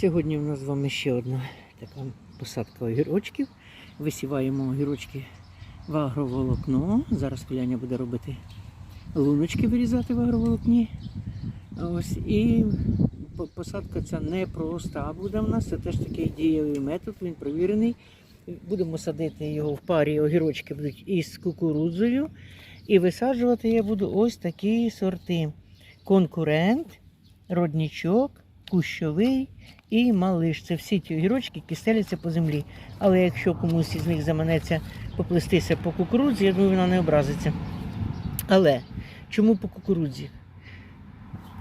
Сьогодні у нас з вами ще одна така посадка огірочків. Висіваємо огірочки в агроволокно. Зараз Коляня буде робити луночки вирізати в агроволокні. Ось і посадка ця не проста буде в нас. Це теж такий дієвий метод, він провірений. Будемо садити його в парі, огірочки будуть із кукурудзою. І висаджувати я буду ось такі сорти: конкурент, роднічок, кущовий і малиш. Це всі ті огірочки, які стеляться по землі. Але якщо комусь із них заманеться поплестися по кукурудзі, я думаю, вона не образиться. Але чому по кукурудзі?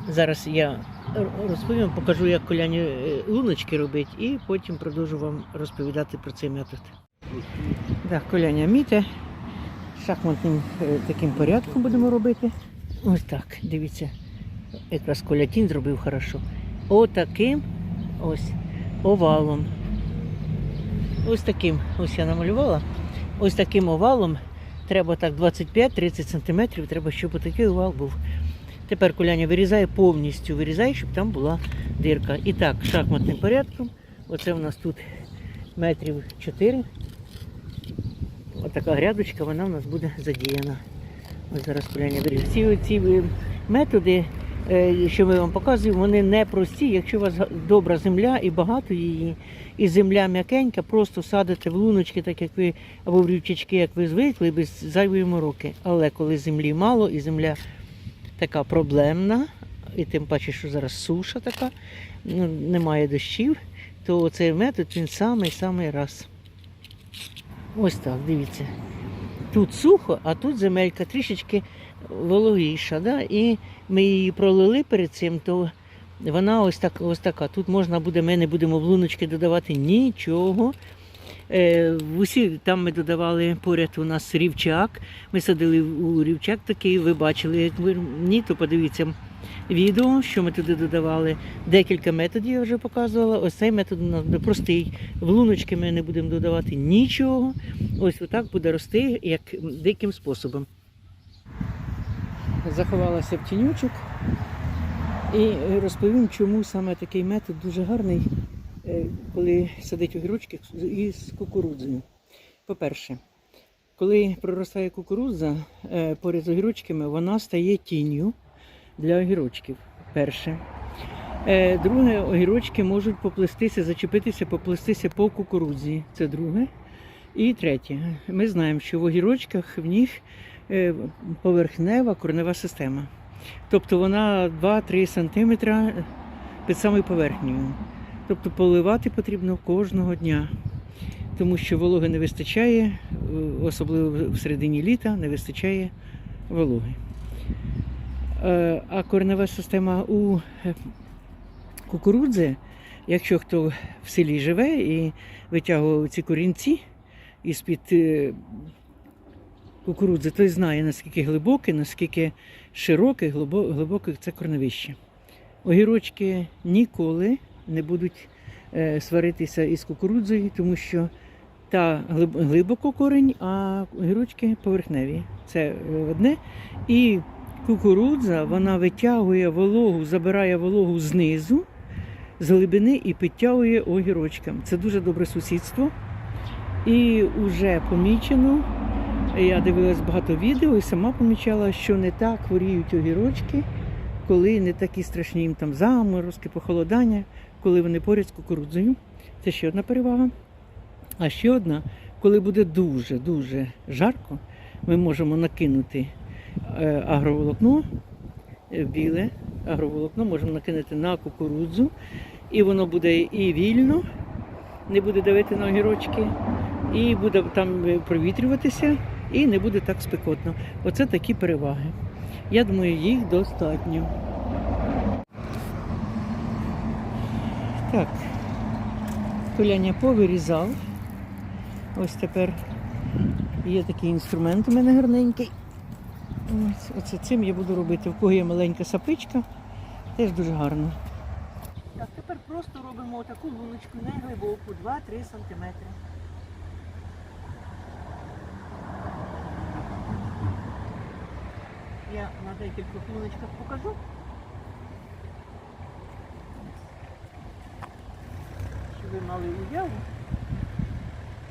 Зараз я розповім, покажу, як коляні е, луночки робить, і потім продовжу вам розповідати про цей метод. Так, коляня міте. Шахматним е, таким порядком будемо робити. Ось так, дивіться. Якраз Коля тінь зробив хорошо. Отаким ось овалом. Ось таким, ось я намалювала. Ось таким овалом треба так 25-30 см, треба, щоб отакий овал був. Тепер коляня вирізає повністю, вирізає, щоб там була дирка. І так, шахматним порядком. Оце у нас тут метрів 4. Отака грядочка, вона в нас буде задіяна. Ось зараз коляня виріже. Ці, ці методи, що ми вам показуємо, вони не прості. Якщо у вас добра земля і багато її, і земля м'якенька, просто садите в луночки, так як ви, або в рівчачки, як ви звикли, без зайвої мороки. Але коли землі мало і земля така проблемна, і тим паче, що зараз суша така, ну, немає дощів, то цей метод він самий-самий раз. Ось так, дивіться. Тут сухо, а тут земелька трішечки вологіша. Да? І ми її пролили перед цим, то вона ось, так, ось така. Тут можна буде, ми не будемо в луночки додавати нічого. Е, усі, там ми додавали поряд у нас рівчак. Ми садили у рівчак такий, ви бачили. Як ви ні, то подивіться відео, що ми туди додавали. Декілька методів я вже показувала. Ось цей метод у нас буде простий. В луночки ми не будемо додавати нічого. Ось отак буде рости як диким способом. Заховалася в тінючок і розповім, чому саме такий метод дуже гарний, е, коли садить огірочки із кукурудзою. По-перше, коли проростає кукурудза е, поряд з огірочками, вона стає тінню для огірочків. Перше. Е, Друге, огірочки можуть поплестися, зачепитися, поплестися по кукурудзі. Це друге. І третє. Ми знаємо, що в огірочках в них е, поверхнева коренева система. Тобто вона 2-3 см під самою поверхнею. Тобто поливати потрібно кожного дня, тому що вологи не вистачає, е, особливо в середині літа не вистачає вологи. Е, А коренева система у е, кукурудзи, якщо хто в селі живе і витягував ці корінці із-під е, кукурудзи, той знає, наскільки глибоке, наскільки широке, глибо- глибоке це корневище. Огірочки ніколи не будуть е, сваритися із кукурудзою, тому що та глибоко корінь, а огірочки поверхневі. Це е, одне. І кукурудза вона витягує вологу, забирає вологу знизу, з глибини і підтягує огірочкам. Це дуже добре сусідство. І вже помічено, я дивилась багато відео і сама помічала, що не так хворіють огірочки, коли не такі страшні їм там заморозки, похолодання, коли вони поряд з кукурудзою. Це ще одна перевага. А ще одна, коли буде дуже-дуже жарко, ми можемо накинути е, агроволокно, е, біле агроволокно, можемо накинути на кукурудзу, і воно буде і вільно, не буде давити на огірочки, і буде там е, провітрюватися, і не буде так спекотно. Оце такі переваги. Я думаю, їх достатньо. Так, коляня повирізав. Ось тепер є такий інструмент у мене гарненький. Ось, оце цим я буду робити. В кого є маленька сапичка, теж дуже гарно. Так, тепер просто робимо таку луночку не глибоку, 2-3 см. Я на декількох луночках покажу. ви мали уяву,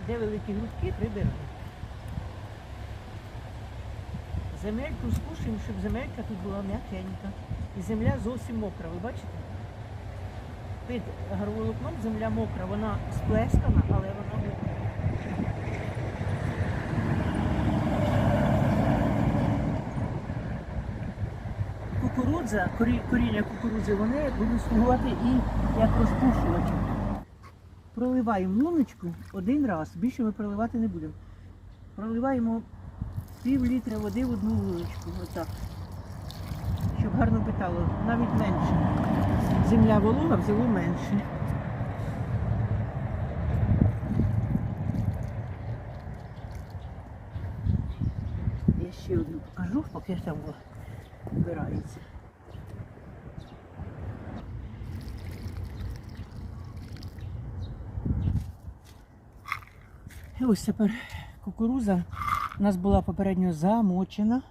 де великі грудки прибираємо. Земельку скушуємо, щоб земелька тут була м'якенька. І земля зовсім мокра, ви бачите? Під агроволокном земля мокра, вона сплескана, але вона мокра. Кукурудза, коріння кукурудзи, вони будуть слугувати і як розпушувачі. Проливаємо луночку один раз, більше ми проливати не будемо. Проливаємо пів літра води в одну луночку, отак. Щоб гарно питало, навіть менше. Земля волога взяло менше. Я ще одну покажу, поки там вбирається. І ось тепер кукуруза у нас була попередньо замочена.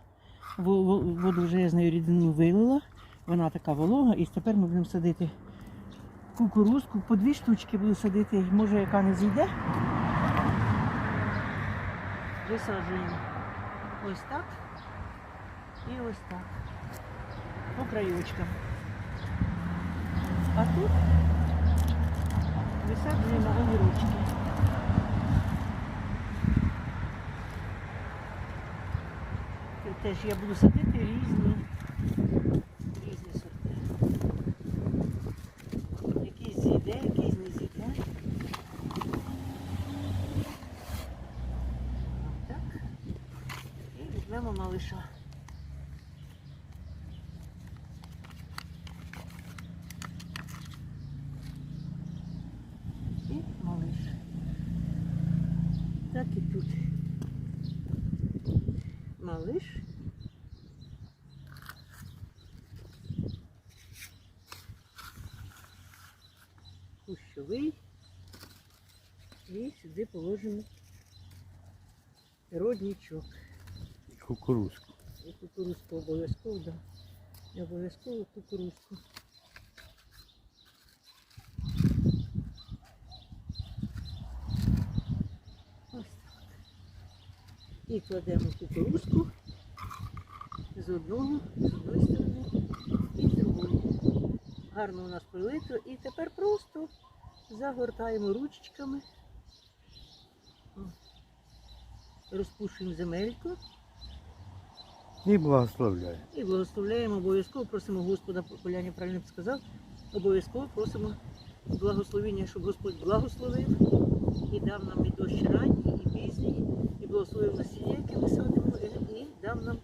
Во- во- Воду вже я з нею рідину вилила. Вона така волога. І тепер ми будемо садити кукурузку. По дві штучки буду садити, може яка не зійде. Висаджуємо ось так і ось так. По краючкам. А тут висаджуємо огірочки. Тут теж я буду садити різні, різні сорти. Якийсь зійде, якийсь не зійде. Так. І візьмемо малиша. І малиш. Так і тут. Малиш. Кущовий. І сюди положимо родничок. Кукурузку. І кукурузку обов'язково, да. І обов'язково кукурузку. Ось так. І кладемо кукурузку з одного, з одної сторони і. Гарно у нас пролито. І тепер просто загортаємо ручечками. Розпушуємо земельку. І благословляю. І благословляємо обов'язково, просимо Господа, Поляні правильно сказав, обов'язково просимо благословення, щоб Господь благословив і дав нам і дощ ранній, і пізній, і благословив насіння, яке ми садимо, і дав нам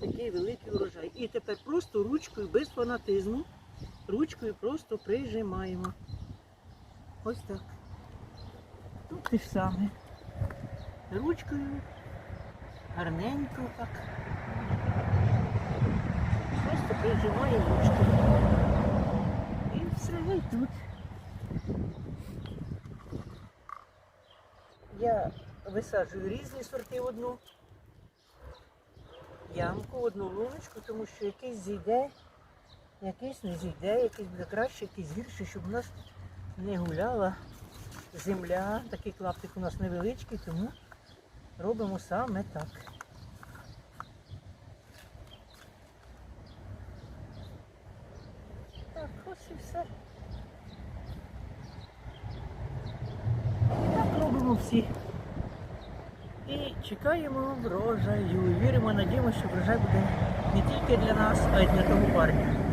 такий великий урожай. І тепер просто ручкою, без фанатизму, ручкою просто прижимаємо. Ось так. Тут те ж саме. Ручкою, гарненько так. Просто прижимаю ручку. І все і тут. Я висаджую різні сорти одну ямку, одну луночку, тому що якийсь зійде, якийсь не зійде, якийсь буде краще, якийсь гірше, щоб у нас не гуляла земля. Такий клаптик у нас невеличкий, тому робимо саме так. Так, ось і все. І так робимо всі. І чекаємо врожаю. Віримо, надіємося, що врожай буде не тільки для нас, а й для того парня.